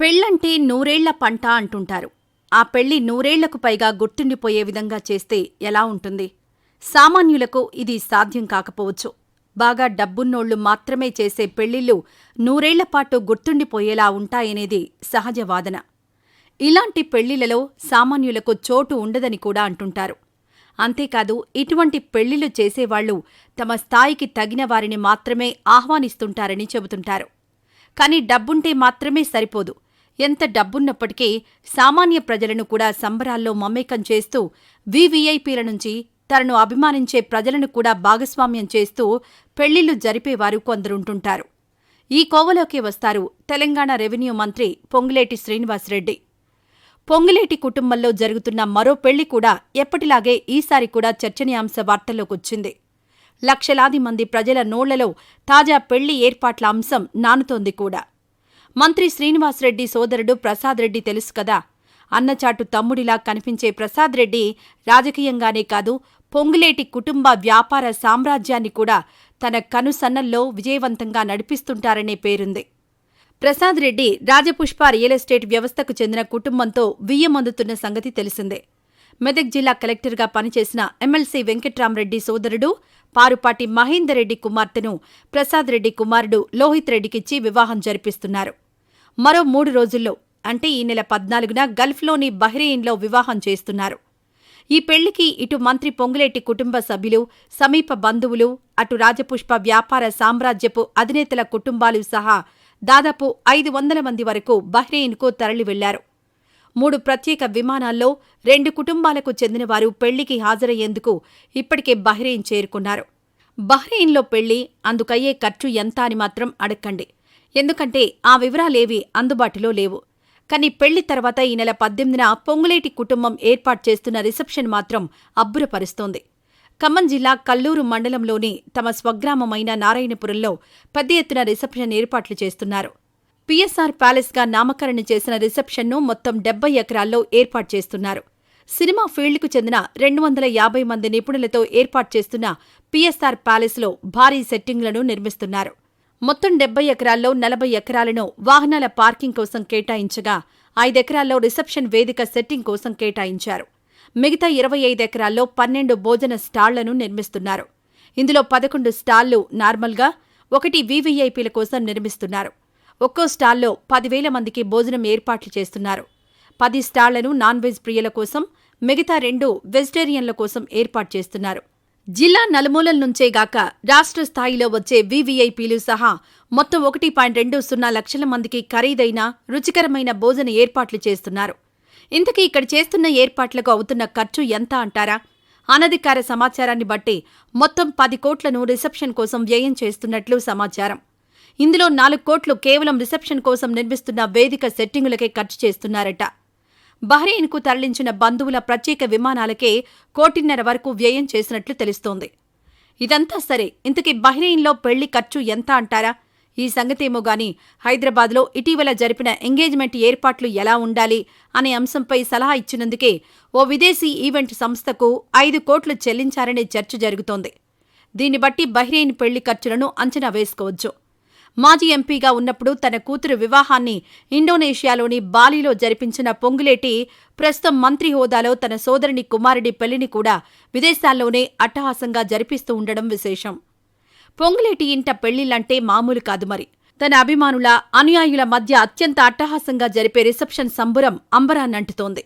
పెళ్ళంటే నూరేళ్ళ పంట అంటుంటారు. ఆ పెళ్ళి నూరేళ్ళకు పైగా గుర్తుండిపోయే విధంగా చేస్తే ఎలా ఉంటుంది? సామాన్యులకు ఇది సాధ్యం కాకపోవచ్చు. బాగా డబ్బున్నోళ్ళు మాత్రమే చేసే పెళ్ళిళ్ళు నూరేళ్ళపాటు గుర్తుండిపోయేలా ఉంటాయనేది సహజ వాదన. ఇలాంటి పెళ్ళిళ్ళలో సామాన్యులకు చోటు ఉండదని కూడా అంటుంటారు. అంతేకాదు ఇటువంటి పెళ్ళిళ్ళు చేసేవాళ్ళు తమ స్థాయికి తగిన వారిని మాత్రమే ఆహ్వానిస్తుంటారని చెబుతుంటారు. కాని డబ్బుంటే మాత్రమే సరిపోదు. ఎంత డబ్బున్నప్పటికీ సామాన్య ప్రజలను కూడా సంబరాల్లో మమేకం చేస్తూ వివిఐపీల నుంచి తనను అభిమానించే ప్రజలను కూడా భాగస్వామ్యం చేస్తూ పెళ్ళిళ్ళు జరిపేవారు కొందరుంటుంటారు. ఈ కోవలోకి వస్తారు తెలంగాణ రెవెన్యూ మంత్రి పొంగులేటి శ్రీనివాసరెడ్డి. పొంగులేటి కుటుంబంలో జరుగుతున్న మరో పెళ్ళి కూడా ఎప్పటిలాగే ఈసారి కూడా చర్చనీయాంశ వార్తల్లోకొచ్చింది లక్షలాది మంది ప్రజల నోళ్ళలో తాజా పెళ్ళి ఏర్పాట్ల అంశం నానుతోంది కూడా. మంత్రి శ్రీనివాసరెడ్డి సోదరుడు ప్రసాద్ రెడ్డి తెలుసు కదా. అన్నచాటు తమ్ముడిలా కనిపించే ప్రసాద్ రెడ్డి రాజకీయంగానే కాదు పొంగులేటి కుటుంబ వ్యాపార సామ్రాజ్యాన్ని కూడా తన కనుసన్నల్లో విజయవంతంగా నడిపిస్తుంటారనే పేరుంది. ప్రసాద్ రెడ్డి రాజపుష్ప రియల్ ఎస్టేట్ వ్యవస్థకు చెందిన కుటుంబంతో వియ్యమందుతున్న సంగతి తెలిసిందే. మెదక్ జిల్లా కలెక్టర్గా పనిచేసిన ఎమ్మెల్సీ వెంకట్రామరెడ్డి సోదరుడు పారుపాటి మహేందర్ రెడ్డి కుమార్తెను ప్రసాద్ రెడ్డి కుమారుడు లోహిత్ రెడ్డికిచ్చి వివాహం జరిపిస్తున్నారు. మరో మూడు రోజుల్లో అంటే ఈ నెల పద్నాలుగున గల్ఫ్లోని బహ్రెయిన్లో వివాహం చేస్తున్నారు. ఈ పెళ్ళికి ఇటు మంత్రి పొంగులేటి కుటుంబ సభ్యులు సమీప బంధువులు అటు రాజపుష్ప వ్యాపార సామ్రాజ్యపు అధినేతల కుటుంబాలు సహా దాదాపు ఐదు వందల మంది వరకు బహ్రెయిన్కు తరలి వెళ్ళారు మూడు ప్రత్యేక విమానాల్లో రెండు కుటుంబాలకు చెందినవారు పెళ్ళికి హాజరయ్యేందుకు ఇప్పటికే బహ్రెయిన్ చేరుకున్నారు. బహ్రెయిన్లో పెళ్ళి అందుకయ్యే ఖర్చు ఎంత అని మాత్రం అడక్కండి. ఎందుకంటే ఆ వివరాలేవీ అందుబాటులో లేవు. కానీ పెళ్ళి తర్వాత ఈ నెల పద్దెనిమిదిన పొంగులేటి కుటుంబం ఏర్పాటు చేస్తున్న రిసెప్షన్ మాత్రం అబ్బురపరుస్తోంది. ఖమ్మం జిల్లా కల్లూరు మండలంలోని తమ స్వగ్రామమైన నారాయణపురంలో పెద్ద ఎత్తున రిసెప్షన్ ఏర్పాట్లు చేస్తున్నారు. పిఎస్ఆర్ ప్యాలెస్గా నామకరణం చేసిన రిసెప్షన్ను మొత్తం డెబ్బై ఎకరాల్లో ఏర్పాటు చేస్తున్నారు. సినిమా ఫీల్డ్కు చెందిన రెండు వందల యాభై మంది నిపుణులతో ఏర్పాటు చేస్తున్న పిఎస్ఆర్ ప్యాలెస్లో భారీ సెట్టింగ్లను నిర్మిస్తున్నారు. మొత్తం డెబ్బై ఎకరాల్లో నలభై ఎకరాలను వాహనాల పార్కింగ్ కోసం కేటాయించగా ఐదెకరాల్లో రిసెప్షన్ వేదిక సెట్టింగ్ కోసం కేటాయించారు. మిగతా ఇరవై ఐదు ఎకరాల్లో పన్నెండు భోజన స్టాళ్ళను నిర్మిస్తున్నారు. ఇందులో పదకొండు స్టాళ్ళు నార్మల్గా ఒకటి వీవీఐపీల కోసం నిర్మిస్తున్నారు. ఒక్కో స్టాల్లో పదివేల మందికి భోజనం ఏర్పాట్లు చేస్తున్నారు. పది స్టాళ్ళను నాన్ వెజ్ ప్రియుల కోసం మిగతా రెండు వెజిటేరియన్ల కోసం ఏర్పాటు చేస్తున్నారు. జిల్లా నలుమూలల నుంచే గాక రాష్ట్ర స్థాయిలో వచ్చే వీవీఐపీలు సహా మొత్తం ఒకటి పాయింట్ రెండు సున్నా లక్షల మందికి ఖరీదైన రుచికరమైన భోజన ఏర్పాట్లు చేస్తున్నారు. ఇంతకీ ఇక్కడ చేస్తున్న ఏర్పాట్లకు అవుతున్న ఖర్చు ఎంత అంటారా? అనధికార సమాచారాన్ని బట్టి మొత్తం పది కోట్లను రిసెప్షన్ కోసం వ్యయం చేస్తున్నట్లు సమాచారం. ఇందులో నాలుగు కోట్లు కేవలం రిసెప్షన్ కోసం నిర్మిస్తున్న వేదిక సెట్టింగులకే ఖర్చు చేస్తున్నారట. బహ్రెయిన్కు తరలించిన బంధువుల ప్రత్యేక విమానాలకే కోటిన్నర వరకు వ్యయం చేసినట్లు తెలుస్తోంది. ఇదంతా సరే ఇంతకీ బహ్రెయిన్లో పెళ్ళి ఖర్చు ఎంత అంటారా? ఈ సంగతేమో గాని హైదరాబాద్లో ఇటీవల జరిపిన ఎంగేజ్మెంట్ ఏర్పాట్లు ఎలా ఉండాలి అనే అంశంపై సలహా ఇచ్చినందుకే ఓ విదేశీ ఈవెంట్ సంస్థకు ఐదు కోట్లు చెల్లించారనే చర్చ జరుగుతోంది. దీన్ని బట్టి బహ్రెయిన్ పెళ్ళి ఖర్చులను అంచనా వేసుకోవచ్చు. మాజీ ఎంపీగా ఉన్నప్పుడు తన కూతురు వివాహాన్ని ఇండోనేషియాలోని బాలీలో జరిపించిన పొంగులేటి ప్రస్తుతం మంత్రి హోదాలో తన సోదరుని కుమారుడి పెళ్ళిని కూడా విదేశాల్లోనే అట్టహాసంగా జరిపిస్తూ ఉండడం విశేషం. పొంగులేటి ఇంట పెళ్ళిళ్ళంటే మామూలు కాదు మరి. తన అభిమానుల అనుయాయుల మధ్య అత్యంత అట్టహాసంగా జరిపే రిసెప్షన్ సంబురం అంబరాన్నంటుతోంది.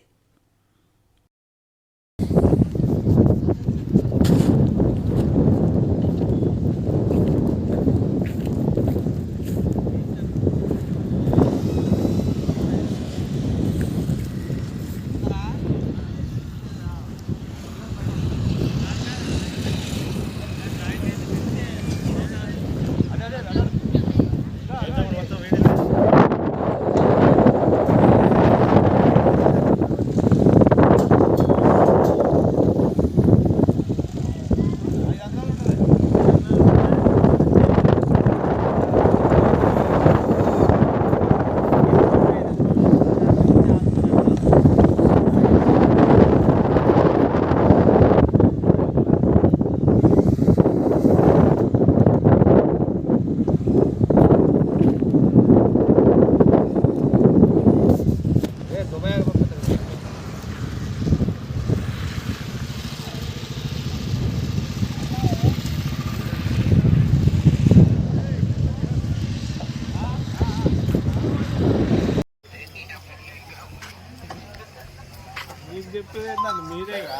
నీకు చెప్పేది మీరేగా?